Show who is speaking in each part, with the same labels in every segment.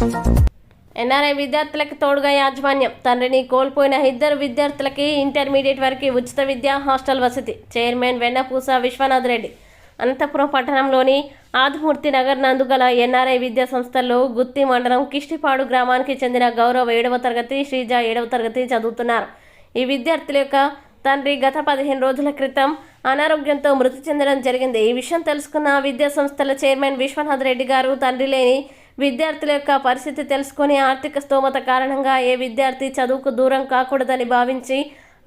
Speaker 1: NRI విద్యార్థులకు తోడుగా యాజమాన్యం. తండ్రిని కోల్పోయిన ఇద్దరు విద్యార్థులకి ఇంటర్మీడియట్ వరకు ఉచిత విద్య హాస్టల్ వసతి. చైర్మన్ వెన్నపూస విశ్వనాథ్ రెడ్డి. అనంతపురం పట్టణంలోని ఆదిమూర్తి నగర్ నందు గల ఎన్ఆర్ఐ విద్యా సంస్థల్లో గుత్తి మండలం కిష్టిపాడు గ్రామానికి చెందిన గౌరవ ఏడవ తరగతి శ్రీజ ఏడవ తరగతి చదువుతున్నారు. ఈ విద్యార్థుల యొక్క తండ్రి గత పదిహేను రోజుల క్రితం అనారోగ్యంతో మృతి చెందడం జరిగింది. ఈ విషయం తెలుసుకున్న విద్యా సంస్థల చైర్మన్ విశ్వనాథ్ రెడ్డి గారు తండ్రి లేని విద్యార్థుల యొక్క పరిస్థితి తెలుసుకొని ఆర్థిక స్తోమత కారణంగా ఏ విద్యార్థి చదువుకు దూరం కాకూడదని భావించి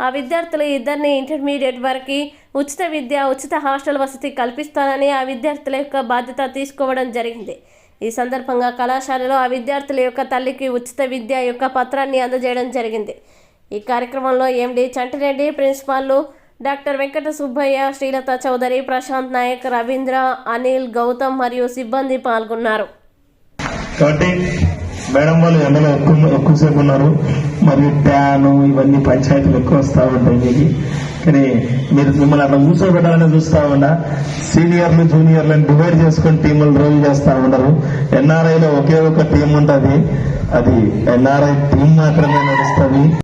Speaker 1: ఆ విద్యార్థులు ఇద్దరిని ఇంటర్మీడియట్ వరకు ఉచిత విద్య ఉచిత హాస్టల్ వసతి కల్పిస్తానని ఆ విద్యార్థుల యొక్క బాధ్యత తీసుకోవడం జరిగింది. ఈ సందర్భంగా కళాశాలలో ఆ విద్యార్థుల యొక్క తల్లికి ఉచిత విద్య యొక్క పత్రాన్ని అందజేయడం జరిగింది. ఈ కార్యక్రమంలో ఎండి చంటిరెడ్డి ప్రిన్సిపాల్లు డాక్టర్ వెంకట సుబ్బయ్య శ్రీలత చౌదరి ప్రశాంత్ నాయక్ రవీంద్ర అనిల్ గౌతమ్ మరియు సిబ్బంది పాల్గొన్నారు.
Speaker 2: కాబట్టి మేడం వాళ్ళు ఎండలో ఎక్కువ ఎక్కువసేపు ఉన్నారు. మరియు ట్యాను ఇవన్నీ పంచాయతీలు ఎక్కువ వస్తూ ఉంటాయి మీకు. కానీ మీరు మిమ్మల్ని అట్లా కూర్చోబెట్టాలని చూస్తా ఉన్నా సీనియర్లు జూనియర్లను డివైడ్ చేసుకొని టీములు రోల్ చేస్తా ఉండరు. ఎన్ఆర్ఐలో ఒకే ఒక టీం ఉంటుంది. అది ఎన్ఆర్ఐ టీం మాత్రమే నడుస్తుంది.